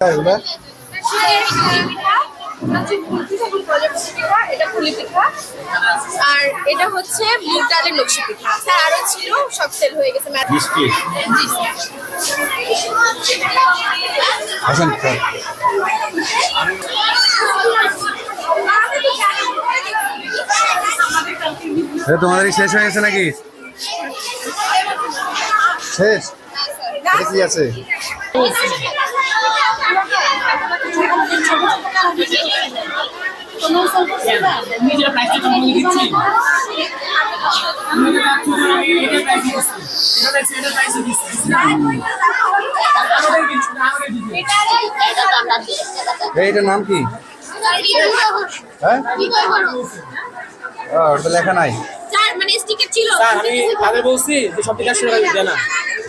এগুলা এটা পুলি পিঠা আর এটা হচ্ছে মুগ ডালের নকশি পিঠা। স্যার আরও ছিল সব সেল হয়ে গেছে ম্যাডাম মিষ্টি। জি স্যার। আসেন তোমাদের শেষ হয়ে গেছে নাকি? শেষ? কি আছে? নিজের প্রাইসটা দিচ্ছি এটার প্রাইস দিচ্ছি এটা দেখছি এটার প্রাইস দিচ্ছি আমাদের কিছু না আমাদের দিচ্ছি এ, এটার নাম কি? হ্যাঁ? ওটা লেখা নাই। স্যার মানে স্টিকার ছিল। স্যার আমি আগে বলছি যে সব থেকে শুরু হবে না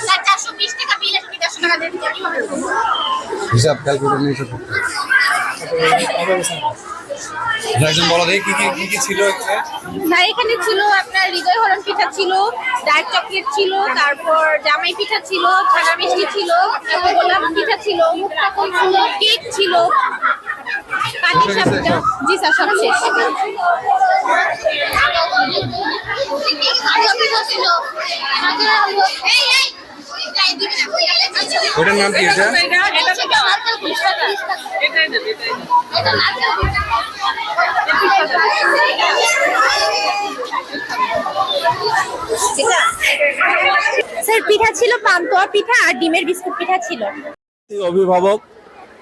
স্যার চারশো বিশ টাকা বিল আছে দেড়শো টাকা দিয়ে দিতে কীভাবে দেবো? হিসাব ক্যালকুলেটর নিয়ে হিসাব করতে একজন বলো দেখি কি কি কি কি ছিল এখানে? না এখানে ছিল আপনার হৃদয় হরণ পিঠা ছিল ডার্ক চকলেট ছিল তারপর জামাই পিঠা ছিল ছানা মিষ্টি ছিল গোলাপ পিঠা ছিল মুক্তাকল ছিল কেক ছিল। জি স্যার সব শেষ ওটার নাম কি এটা? স্যার পিঠা ছিল পান্তুয়া পিঠা আর ডিমের বিস্কুট পিঠা ছিল। অভিভাবক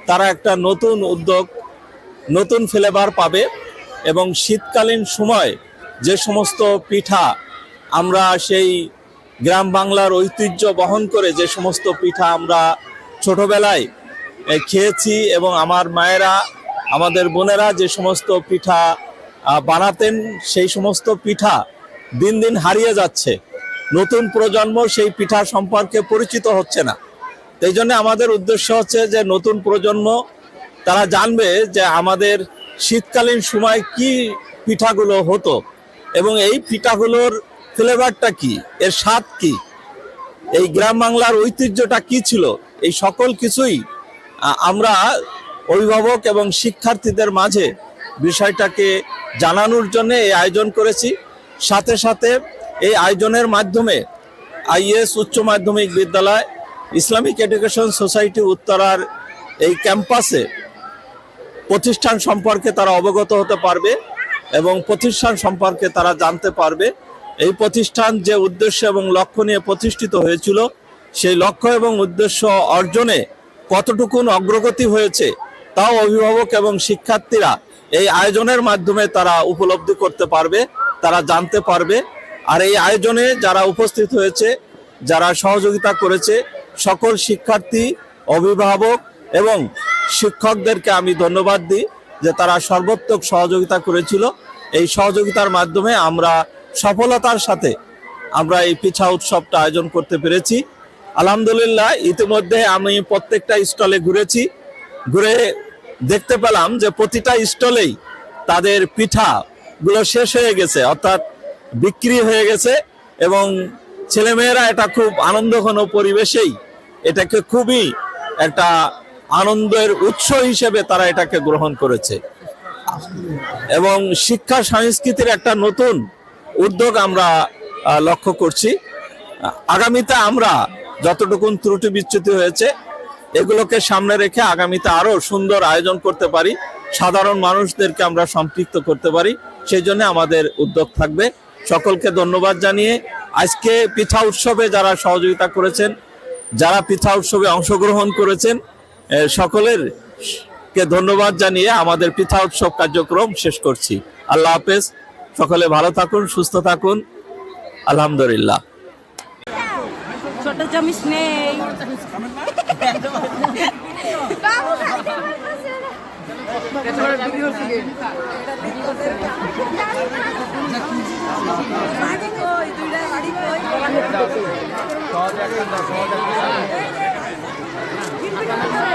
তারা একটা নতুন উদ্যোগ নতুন ফ্লেভার পাবে এবং শীতকালীন সময় যে সমস্ত পিঠা আমরা সেই গ্রাম বাংলার ঐতিহ্য বহন করে যে সমস্ত পিঠা আমরা ছোটবেলায় খেয়েছি এবং আমার মায়েরা, আমাদের বোনেরা যে সমস্ত পিঠা বানাতেন, সেই সমস্ত পিঠা দিন দিন হারিয়ে যাচ্ছে। নতুন প্রজন্ম সেই পিঠা সম্পর্কে পরিচিত হচ্ছে না। এই জন্য আমাদের উদ্দেশ্য হচ্ছে যে নতুন প্রজন্ম, তারা জানবে যে আমাদের শীতকালীন সময় কি পিঠাগুলো হতো এবং এই পিঠাগুলোর ফ্লেভারটা কি? এর স্বাদ কি? এই গ্রাম বাংলার ঐতিহ্যটা কি ছিল? এই সকল কিছুই আমরা অভিভাবক এবং শিক্ষার্থীদের মাঝে বিষয়টাকে জানানোর জন্য এই আয়োজন করেছি। সাথে সাথে এই আয়োজনের মাধ্যমে আইএস উচ্চ মাধ্যমিক বিদ্যালয়, ইসলামিক এডুকেশন সোসাইটি উত্তরার এই ক্যাম্পাসে প্রতিষ্ঠান সম্পর্কে তারা অবগত হতে পারবে এবং প্রতিষ্ঠান সম্পর্কে তারা জানতে পারবে। এই প্রতিষ্ঠান যে উদ্দেশ্য এবং লক্ষ্য নিয়ে প্রতিষ্ঠিত হয়েছিল, সেই লক্ষ্য এবং উদ্দেশ্য অর্জনে কতটুকুন অগ্রগতি হয়েছে তাও অভিভাবক এবং শিক্ষার্থীরা এই আয়োজনের মাধ্যমে তারা উপলব্ধি করতে পারবে, তারা জানতে পারবে। আর এই আয়োজনে যারা উপস্থিত হয়েছে, যারা সহযোগিতা করেছে, সকল শিক্ষার্থী, অভিভাবক এবং শিক্ষকদেরকে আমি ধন্যবাদ দিই যে তারা সর্বোত্তক সহযোগিতা করেছিল। এই সহযোগিতার মাধ্যমে আমরা সফলতার সাথে আমরা এই পিঠা উৎসবটা আয়োজন করতে পেরেছি। আলহামদুলিল্লাহ, ইতিমধ্যে আমি প্রত্যেকটা স্টলে ঘুরেছি। ঘুরে দেখতে পেলাম যে প্রতিটা স্টলেই তাদের পিঠা গুলো শেষ হয়ে গেছে, অর্থাৎ বিক্রি হয়ে গেছে এবং ছেলেমেয়েরা এটা খুব আনন্দঘন পরিবেশেই এটাকে খুবই একটা আনন্দের উৎস হিসেবে তারা এটাকে গ্রহণ করেছে। এবং শিক্ষা সংস্কৃতির একটা নতুন উদ্যোগ আমরা লক্ষ্য করছি। আগামীতে আমরা যতটুকুন ত্রুটি বিচ্যুতি হয়েছে, এগুলোকে সামনে রেখে আগামীতে আরও সুন্দর আয়োজন করতে পারি। সাধারণ মানুষদেরকে আমরা সম্পৃক্ত করতে পারি। সেই জন্য আমাদের উদ্যোগ থাকবে। সকলকে ধন্যবাদ জানিয়ে আজকে পিঠা উৎসবে যারা সহযোগিতা করেছেন, যারা পিঠা উৎসবে অংশগ্রহণ করেছেন সকলের কে ধন্যবাদ জানিয়ে আমাদের পিঠা উৎসব কার্যক্রম শেষ করছি। আল্লাহ হাফেজ। সকলে ভালো থাকুন সুস্থ থাকুন। আলহামদুলিল্লাহ। ছোট চামিচ নেই। বাড়ি কই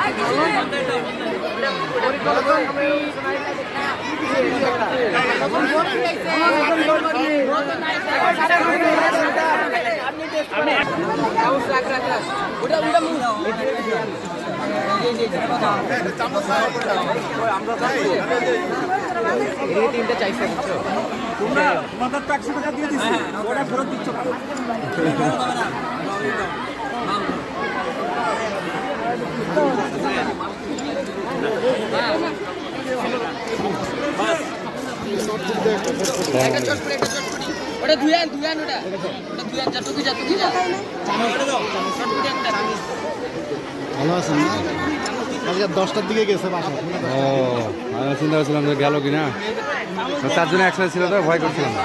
এই ইয়া একটু এটা বাবু স্যার একটু ছবি তোলেন স্যার হ্যাঁ হ্যাঁ তুলছি ওটা ধুয়ান ধুয়ান ওটা। ওটা ধুয়ান যা টুকি যা। ভালো আছেন না? আজকে দশটার দিকে গেছে বাসা ও আমি চিন্তা করছিলাম যে গেল কিনা। চারজনে একসাথে ছিল তো ভয় করছিলাম না।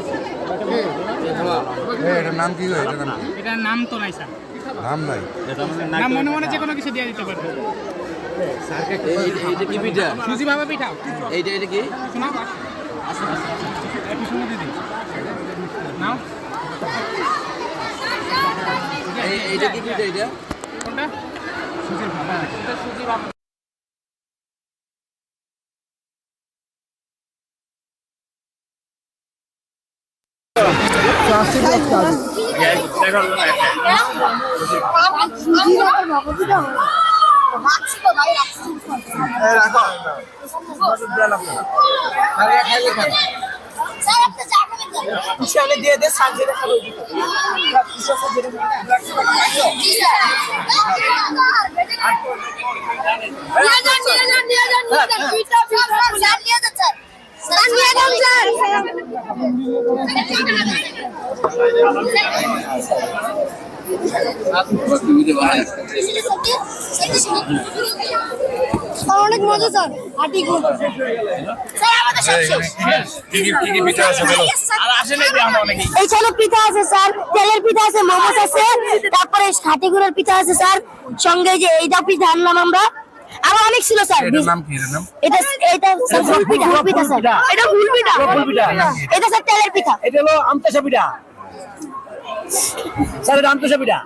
এটার নাম কি হয় এটার নাম এটার নাম তো নাই স্যার। নাম নাই? নাম মনে মনে যে কোনো কিছু দিয়ে দিতে পারবে। এইটা কি পিঠা? সুজি ভাবা পিঠাও এইটা এটা কি? শোনা। একটু শুনে দিদি নাও। এই- এইটা কি পিঠা এটা কোনটা? সুজির ভাবা সুজি ভাবা দিয়ে দে সাজিয়ে খাব অনেক মজা স্যার আটি পিঠা আছে, স্যার। তেলের পিঠা আছে আছে, তারপরে খাটি গুড়ের পিঠা আছে, স্যার। সঙ্গে যে এইটা পিঠা আনলাম আমরা। আরও অনেক ছিল স্যার। এটার নাম কি? এটার নাম? এটা এটা স্যার ফুলপিঠা। পিঠা স্যার এটা ফুলপিঠা। পিঠা ফুল পিঠা এটা স্যার তেলের পিঠা। এটা হলো আমতাসা পিঠা। স্যার এটা আমতাসা পিঠা।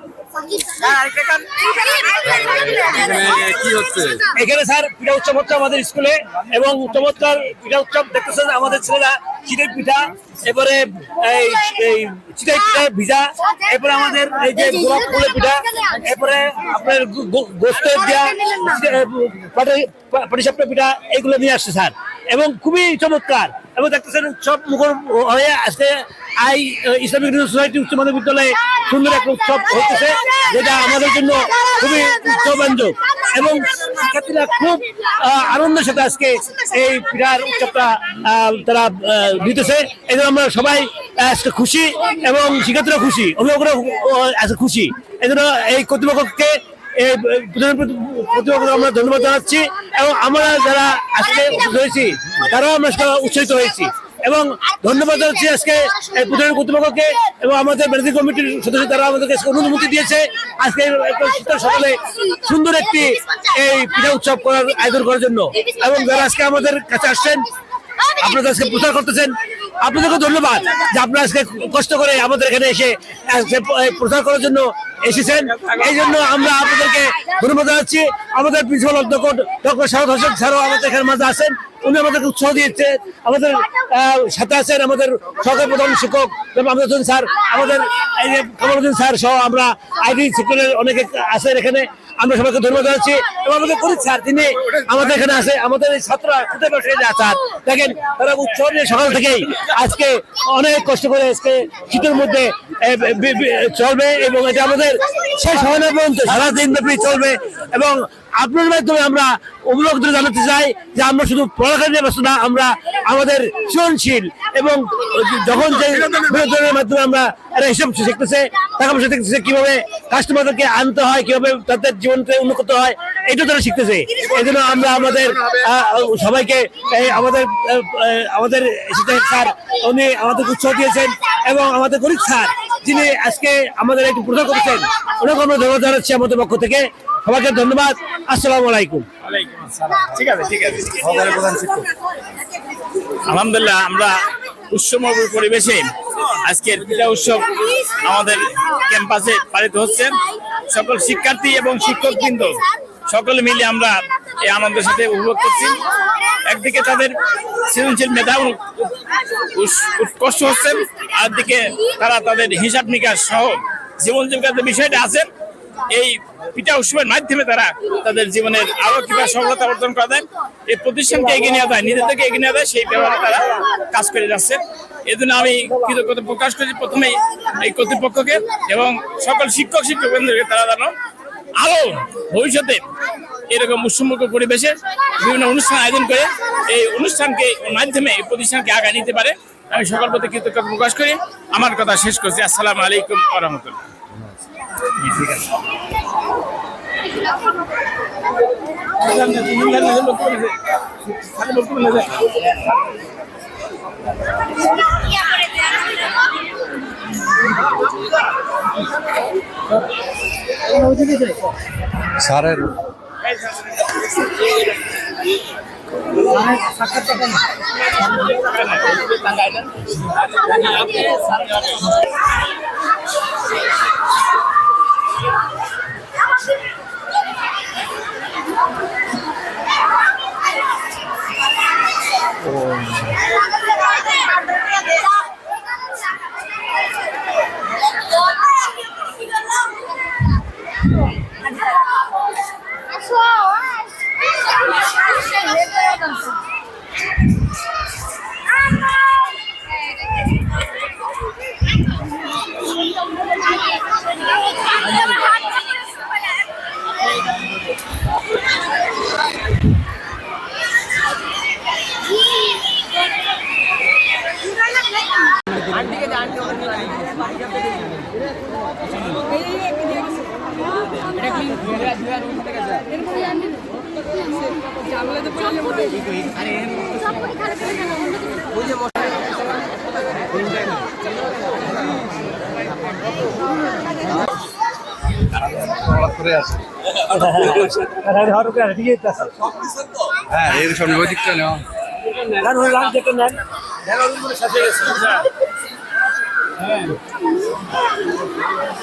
এখানে স্যার, পিঠা উৎসব হচ্ছে আমাদের স্কুলে এবং চমৎকার পিঠা উৎসব দেখতেছেন আমাদের ছেলেরা, চিড়ের পিঠা, এরপরে এই চিড়ের পিঠা, ভিজা, এরপরে আমাদের এই যে গোলাপ ফুলের পিঠা, এরপরে আপনার গোস্তের দেওয়া পাটিসাপটা পিঠা, এগুলো নিয়ে আসছে স্যার। এবং খুবই চমৎকার। এবং দেখতেছেন সব মুখর হয়ে আজকে আই ইসলামিক সোসাইটি উচ্চ মাধ্যমিক বিদ্যালয়ে সুন্দর একটা উৎসব হচ্ছে যেটা আমাদের জন্য খুবই উৎসবাঞ্জক এবং শিক্ষার্থীরা খুব আনন্দের সাথে আজকে এই পিঠার উৎসবটা তারা দিতেছে। এই আমরা সবাই আজকে খুশি এবং শিক্ষার্থীরা খুশি অভিভাবকরা আজকে খুশি। এই জন্য এই কর্তৃপক্ষকে, এই প্রধান প্রতিপক্ষকে আমরা ধন্যবাদ জানাচ্ছি। এবং আমরা যারা আজকে হয়েছি, তারাও আমরা উৎসাহিত হয়েছি। এবং ধন্যবাদ জানাচ্ছি আজকে এই প্রধান কর্তৃপক্ষকে এবং আমাদের ম্যানেজিং কমিটির সদস্য তারা আমাদেরকে অনুমতি দিয়েছে। আজকে সকালে সুন্দর একটি এই পিঠা উৎসব করার আয়োজন করার জন্য। এবং যারা আজকে আমাদের কাছে আসছেন আপনাদের আজকে প্রচার করতেছেন আপনাদেরকে ধন্যবাদ যে আপনারা আজকে কষ্ট করে আমাদের এখানে এসে প্রচার করার জন্য এসেছেন। এই জন্য আমরা আপনাদেরকে ধন্যবাদ জানাচ্ছি। আমাদের প্রিন্সিপাল অধ্যক্ষ ডক্টর শারদ হোসেন স্যারও আমাদের এখানে মাঝে আছেন। উনি আমাদেরকে উৎসাহ দিয়েছে। আমাদের সাথে আছেন আমাদের সরকার প্রধান শিক্ষক স্যার, আমাদের এই যে স্যার সহ আমরা আইডি সেক্টরের অনেকে আছেন এখানে। আমরা সবাইকে ধন্যবাদ জানাচ্ছি এবং আমাদের করিত স্যার তিনি আমাদের এখানে আছে, আমাদের এই ছাত্ররা খুঁজে বসে যে দেখেন, তারা উৎসব সকাল থেকেই আজকে অনেক কষ্ট করে আজকে শীতের মধ্যে চলবে এবং এটা আমাদের শেষ হয় না পর্যন্ত, সারাদিন ব্যাপী চলবে এবং আপনার মাধ্যমে আমরা অভিভাবক জানাতে চাই যে আমরা শুধু পড়ালেখা নিয়ে ব্যস্ত না, আমরা আমাদের সৃজনশীল এবং যখন যে বিনোদনের মাধ্যমে আমরা একটা হিসাব শিখতেছে, টাকা পয়সা শিখতেছে, কীভাবে কাস্টমারদেরকে আনতে হয়, কীভাবে তাদের জীবনকে উন্নত হয় এটা তারা শিখতেছে। এই জন্য আমরা আমাদের সবাইকে আমাদের আমাদের স্যার, উনি আমাদের উৎসাহ দিয়েছেন এবং আমাদের গরিব স্যার যিনি আজকে আমাদের একটু প্রচার করেছেন, ওনাকে আমরা ধন্যবাদ জানাচ্ছি আমাদের পক্ষ থেকে। সবাইকে ধন্যবাদ। আসসালামু আলাইকুম। আলহামদুলিল্লাহ, আমরা উৎসবময় পরিবেশে আজকের ক্রীড়া উৎসব আমাদের ক্যাম্পাসে পালিত হচ্ছে। সকল শিক্ষার্থী এবং শিক্ষকবৃন্দ সকলে মিলে আমরা এই আনন্দের সাথে উপভোগ করছি। একদিকে তাদের সৃজনশীল মেধা উৎকর্ষ হচ্ছে, আর দিকে তারা তাদের হিসাব নিকাশ সহ জীবন জীবিকার বিষয়টা আছে, এই পিঠা উৎসবের মাধ্যমে তারা তাদের জীবনের আরও কীভাবে সফলতা অর্জন করা যায়। এই প্রতিষ্ঠানকে এগিয়ে নেওয়া যায় নিজেদেরকে এগিয়ে নেওয়া যায়, সেই ব্যাপারে তারা কাজ করে যাচ্ছে। এই জন্য আমি কৃতজ্ঞতা প্রকাশ করি প্রথমেই এই কর্তৃপক্ষকে এবং সকল শিক্ষক শিক্ষকদের তারা যেন আরও ভবিষ্যতে এরকম উৎসমুখ পরিবেশে বিভিন্ন অনুষ্ঠান আয়োজন করে এই অনুষ্ঠানকে মাধ্যমে, এই প্রতিষ্ঠানকে আগায় নিতে পারে। আমি সকল প্রতি কৃতজ্ঞতা প্রকাশ করি। আমার কথা শেষ করছি। আসসালামু আলাইকুম আ রহমতুল্লাহ। স্যারের করে আছে হ্যাঁ এর সব লজিকটা নেওয়া বলুন নাকি? ওই। সব